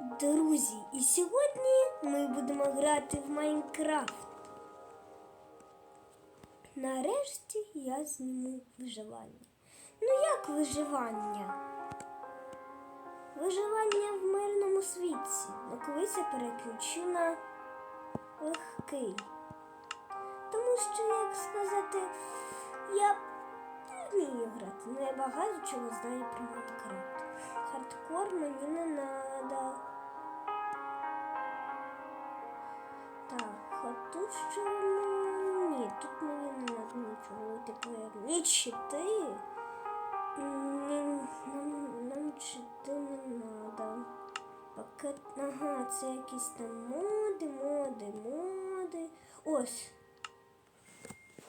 Друзі, і сьогодні ми будемо грати в Майнкрафт. Нарешті я зніму виживання. Ну як виживання? Виживання в мирному світі. Ну колись я переключу на легкий. Тому що, як сказати, я не вмію грати, але я багато чого знаю про Майнкрафт. Хардкор мені не надо. Так, а тут що? воно? Ні, тут мені не надо нічого. Типу, як ні чити. Ні, Нам, нам чити не надо. Пакет, ага, це якісь там моди, моди, моди. Ось.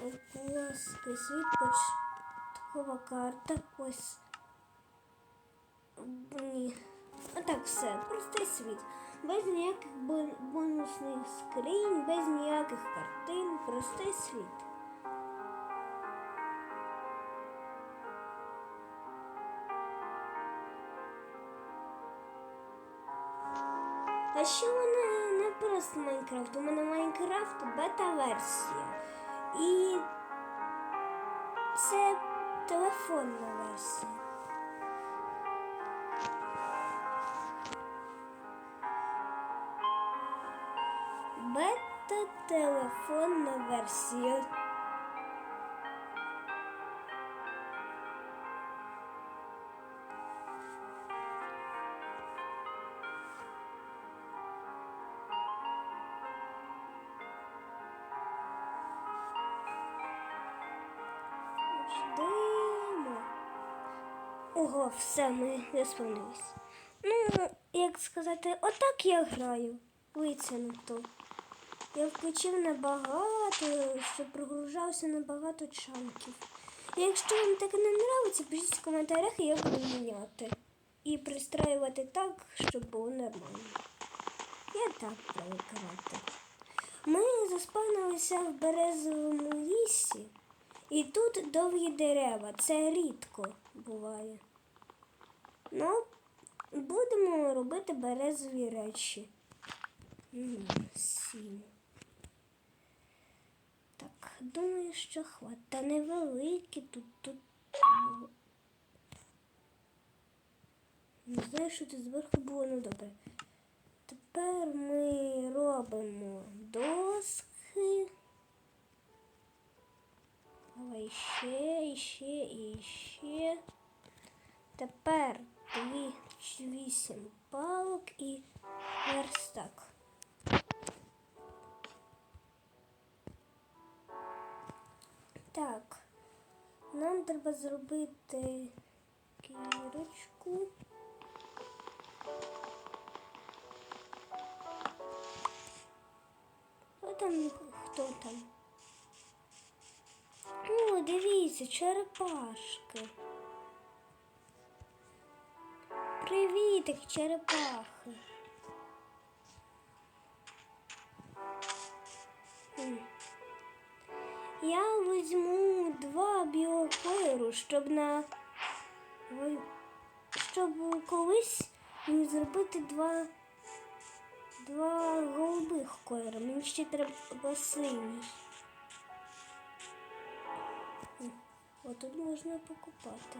Будь ласка, світ початкова карта. Ось. Ні. А так все, простий світ. Без ніяких бонусних скринь, без ніяких картин, простий світ. А ще в мене не просто Майнкрафт, у мене Майнкрафт бета-версія. І це телефонна версія. Бета-телефонна. Ждемо. Ого, все, ми висповнились. Ну, як сказати, отак я граю. Витягнуто. Я включив набагато, щоб прогружався на багато чанків. Якщо вам таке не подобається, пишіть в коментарях, і я буду міняти. І пристроювати так, щоб було нормально. Я так привик грати. Ми заспавнилися в березовому лісі, і тут довгі дерева. Це рідко буває. Ну, будемо робити березові речі. М, Сім. Так, думаю, що хватить. Та невеликі тут тут. Не знаю, що тут зверху було, ну добре. Тепер ми робимо доски. Давай ще, і ще, і ще. Тепер дві вісім палок і верстак. Так, нам треба зробити кірочку. Хто там? Хто там? О, дивіться, черепашки. Привітик, черепахи. Щоб на щоб колись мені зробити два два голубих койра. Мені ще треба сині. Хм, Отут можна покупати.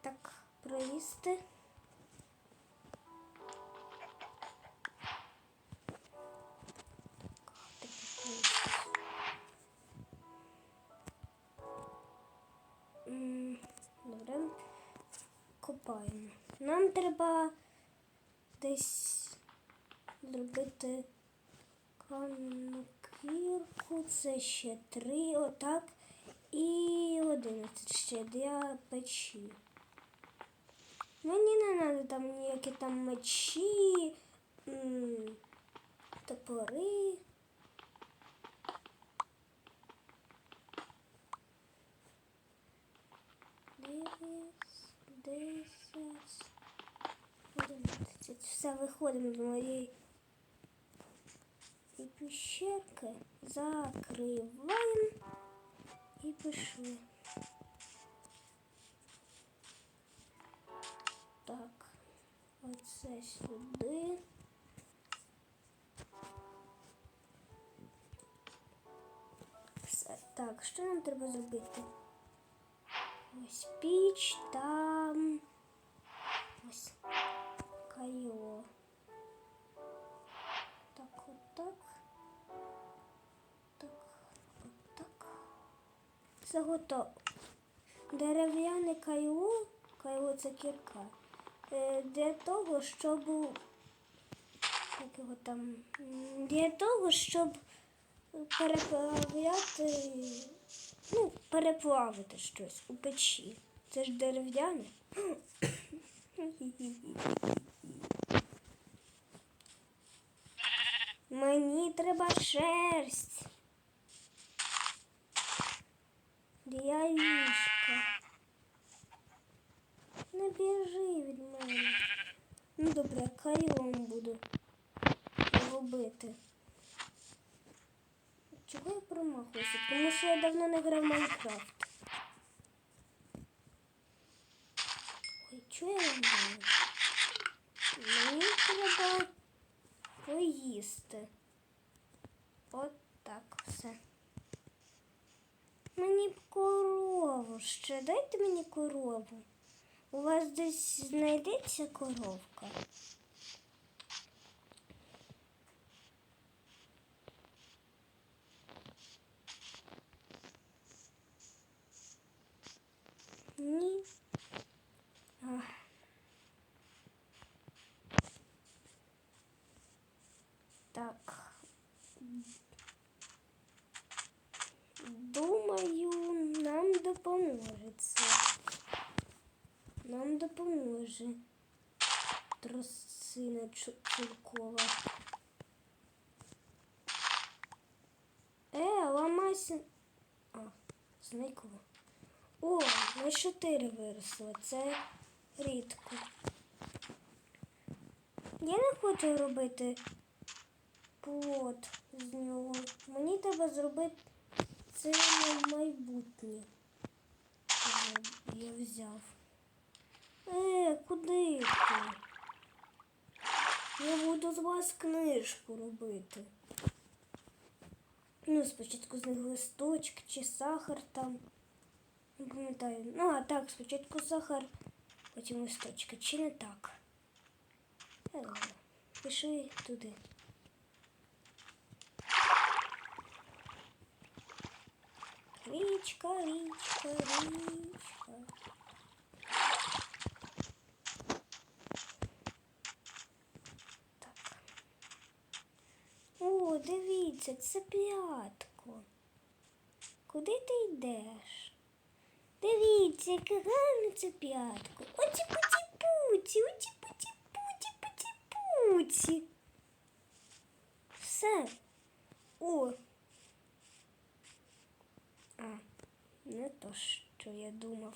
Так, проїсти. Це ще три, отак. І одинадцять ще для печі. Мені не треба там ніякі там мечі, топори. Десять, десять, одинадцять. Все, виходимо з моєї і піщерки закриваємо і пішли. Так, вот сюди. Все. Так, что нам треба зробити? Ось піч там ось кайо. Все готово. Дерев'яне кайло, кайло це кірка, е, для того, щоб як його там, для того, щоб переплавляти, ну, переплавити щось у печі. Це ж дерев'яне. Мені треба шерсть. Для ліжка. Не біжи від мене. Ну добре, кайлом буду робити. Чого я промахуюся? Тому що я давно не грав Майнкрафт. Ой, чого я роблю? Мені треба поїсти. От так все. Мені корову ще дайте мені корову. У вас десь знайдеться коровка? Ні. Ах. Так. Думаю, нам допоможе це. Нам допоможе тросина Чу- Е, ламайся. А, зникло. О, на чотири виросло. Це рідко. Я не хочу робити плод з нього. Мені треба зробити це на майбутнє. Я- взяв. Е, куди ти? Я буду з вас книжку робити. Ну, спочатку з них листочки чи сахар там. Не пам'ятаю. Ну, а так, спочатку сахар, потім листочки. Чи не так? Е, Пішли туди. Річка, річка, річка. Так. О, дивіться, це п'ятко. Куди ти йдеш? Дивіться, яке гарне це п'ятко. Оці пуці, оці пуці пуці. Все. О. А, не то, що я думав.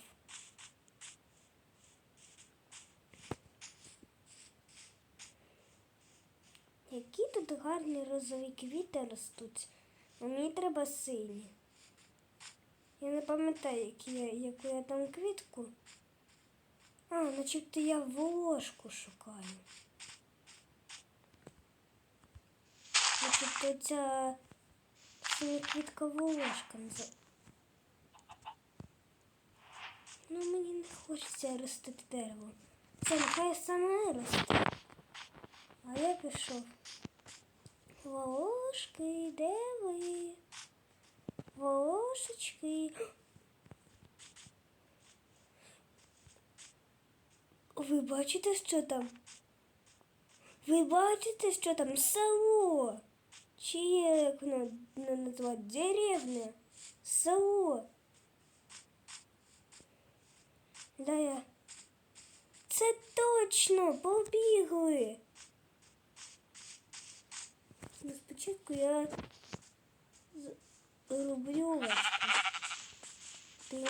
Які тут гарні розові квіти ростуть. А мені треба сині. Я не пам'ятаю, які я, яку я там квітку. А, начебто я волошку шукаю. Начебто ця квітка волошка називається. Мені не хочеться ростити дерево. Це нехай саме росте. А я пішов. Волошки, де ви? Волошечки. Ви бачите, що там? Ви бачите, що там село? Чи як воно називають, деревня? Село. Да я. Це точно, побігли. Ну, спочатку я роблю. Ти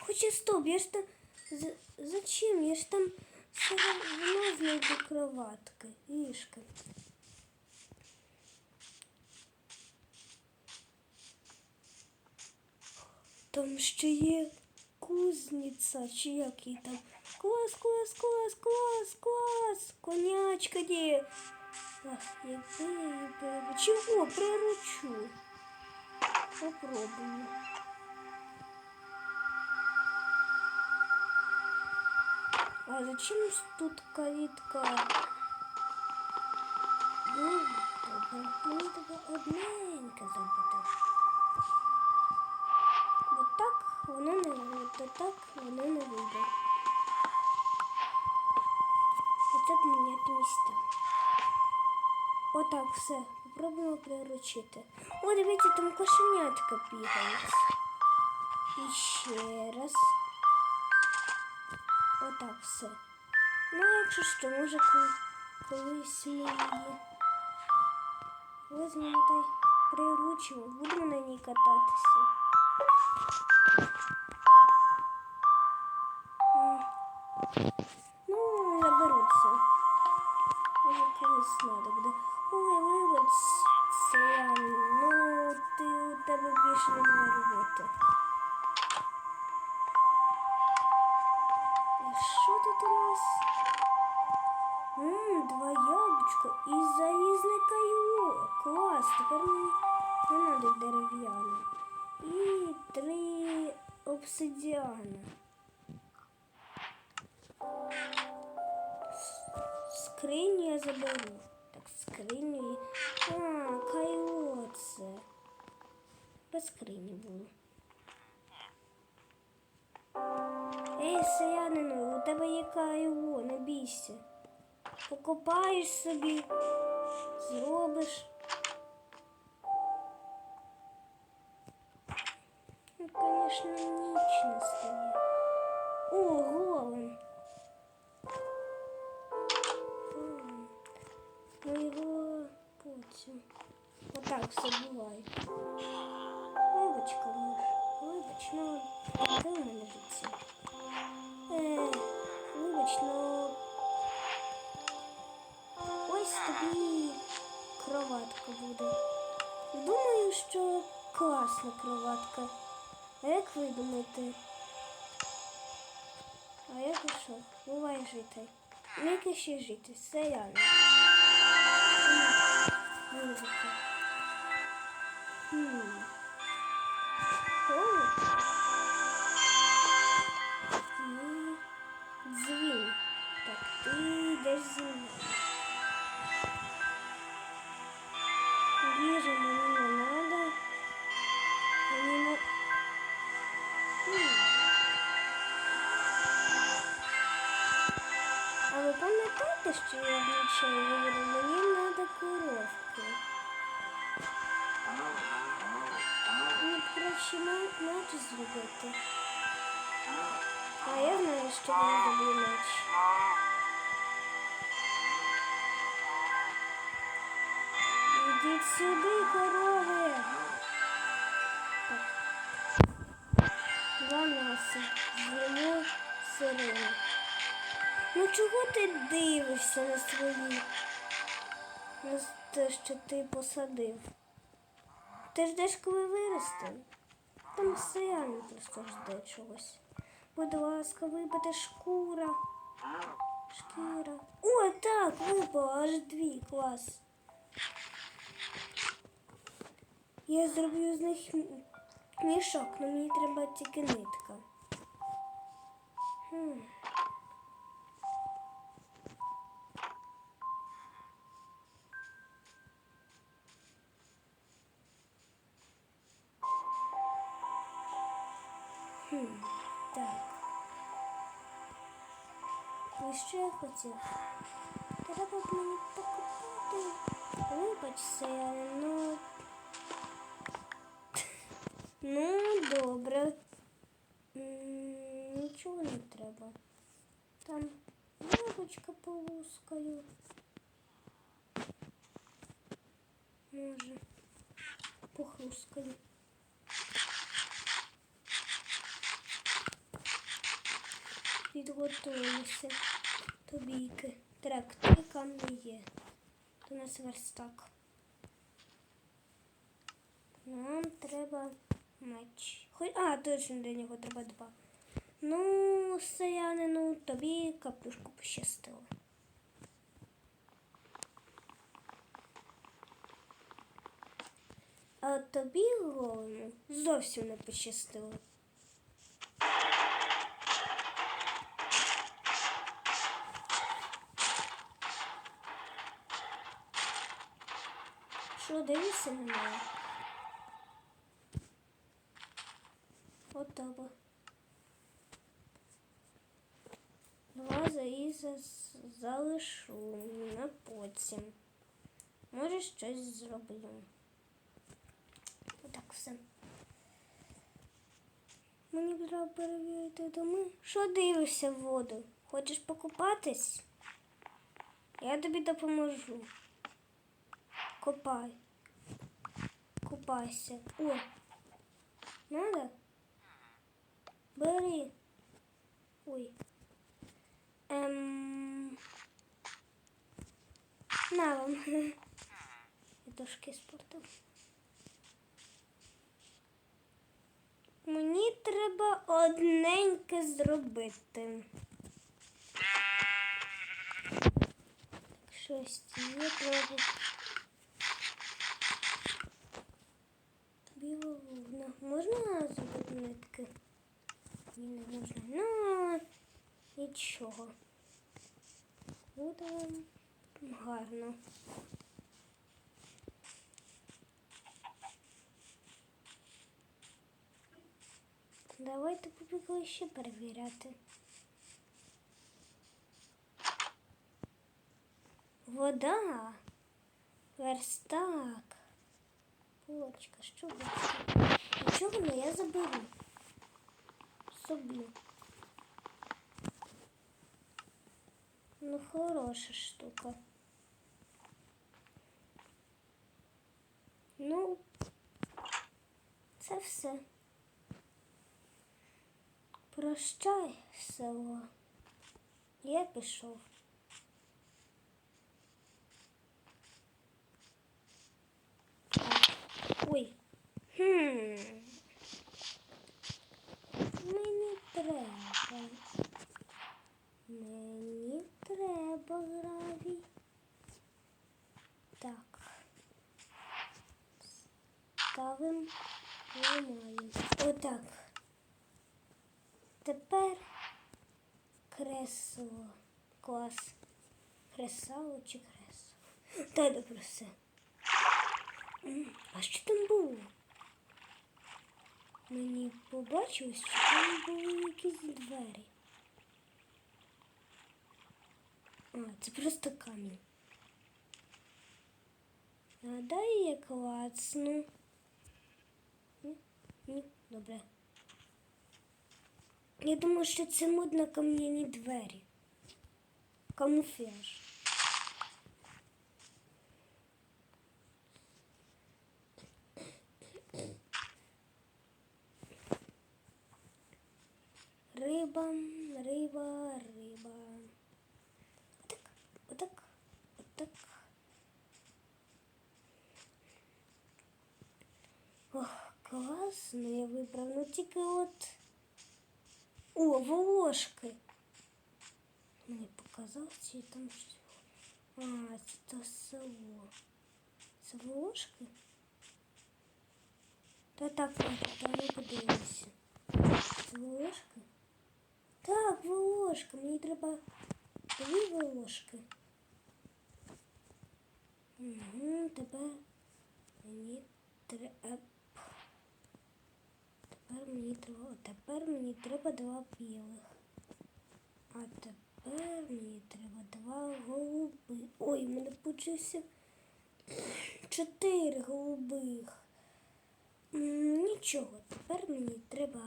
Хоча стоп, я ж там. З... Зачем? Я ж там все одно знайду кроватки, ліжка. Там ще є кузниця, чи як її там. Клас, клас, клас, клас, клас. Конячка є. Ах, якби її приручу. О, приручу. Попробую. А зачем тут калітка? Ну, добре. Мені тебе одненьке зробити. воно не вийде, так воно не вийде. Оце б міняти місця. Отак, все. Попробуємо приручити. О, дивіться, там кошенятка бігають. І ще раз. Отак все. Ну, а якщо що, може коли, колись ми її візьмемо та й приручимо, будемо на ній кататися. Колись треба буде. Ой, вибач, Селян, ну ти у тебе більше немає роботи. Що тут у нас? Ммм, два яблучка і залізне кайло. Клас, тепер мені не треба дерев'яне. І три обсидіани. Скриню я заберу. Так, скриню. і- А, кайло це. Без скрині було. Ей, селянину, у тебе є кайло, не бійся. Покопаєш собі, зробиш. Ну, звісно, ніч настає. О, Ми його потім. Отак все буває. Вибач, Калюш, вибач, ну, ти у мене життя. Е, вибач, ну, ось тобі кроватка буде. Думаю, що класна кроватка. А як ви думаєте? А я пішов. Бувай жити. Яке ще жити? Селяни. М, Музика. Хм. О. Дзвін. Так, ти йдеш зі мною. Їжа мені не не... А ви пам'ятаєте, що я вночі говорю? Мені треба Ма- меч зробити. А я знаю, що я зроблю меч. Ідіть сюди, корови. Два м'яса. З'їмо сирину. Ну чого ти дивишся на свої? На те, що ти посадив? Ти ждеш, коли виросте? Там селянин просто жде чогось. Будь ласка, випаде шкура. Шкіра. О, так, випало аж дві, клас. Я зроблю з них мішок, але мені треба тільки нитка. Хм, що я хотів? Треба б мені покупати. Вибачся, ну. Ну, добре. М, Нічого не треба. Там яблучко полускаю. Може, похрускаю. Підготуємося До бійки. Так, три камні є. До нас верстак. Нам треба меч. Хоч... А, точно для нього треба два. Ну, селянину, тобі капюшку пощастило. А тобі голому зовсім не пощастило. Дивишся на мене? От тебе. Два заїзда з- залишу на потім. Може, щось зроблю. Отак все. Мені треба перевірити доми. Що дивишся в воду? Хочеш покупатись? Я тобі допоможу. Копай. Купайся. О. Надо? Бери. Ой. Ем... На вам. Дошки спорту. Мені треба одненьке зробити. Щось є треба. Вовна. Можна зробити нитки? Ні, не можна. Ну, нічого. Буде гарно. Давайте побігли ще перевіряти. Вода, верстак, що буде? Нічого не я заберу. Собі. Ну, хороша штука. Ну, це все. Прощай, село. Я пішов. Так. Ой. Хм. Мені треба. Мені треба гравій. Так. Ставимо. Ламаємо. Отак. Тепер кресло. Клас. Кресало чи кресло? Та добре все. А що там було? Мені побачилось, що там були якісь двері. А, це просто камінь. Дай я клацну. Ні, ні, добре. Я думаю, що це модно кам'яні двері. Камуфляж. Риба, риба, риба. Отак, отак, отак. Ох, класно, я вибрав. Ну тільки от. О, волошки. Мені показалось, чи там щось. А, це то село. Це? Та так, так, та не подивимося. Це волошки? Так, волошка. Мені треба дві волошки. Угу, тепер мені треба. Тепер мені треба. Тепер мені треба два білих. А тепер мені треба два голуби. Ой, у мене получився чотири голубих. Нічого, тепер мені треба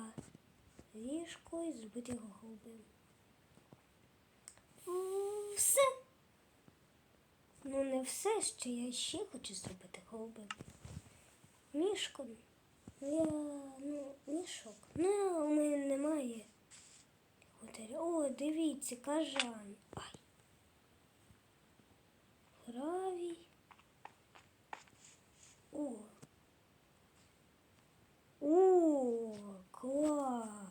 ліжко і зробити його голубим. Все. Ну, не все, ще я ще хочу зробити голубим. Мішком. Я, ну, мішок. Ну, у мене немає. О, дивіться, кажан. Ай. Гравій. О. О, клас.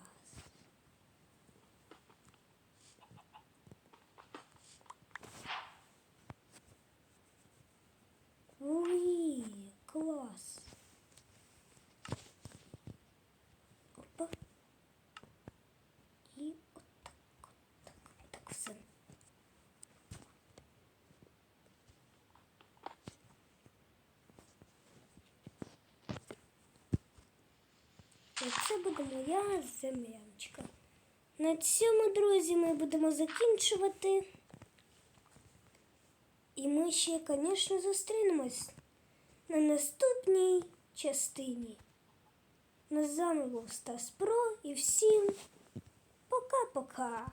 Уї, клас. Опа. І отак, отак, отак все. Це буде моя земляночка. На цьому, друзі, ми будемо закінчувати. І ми ще, звісно, зустрінемось на наступній частині. На з вами був Стас Про і всім пока-пока.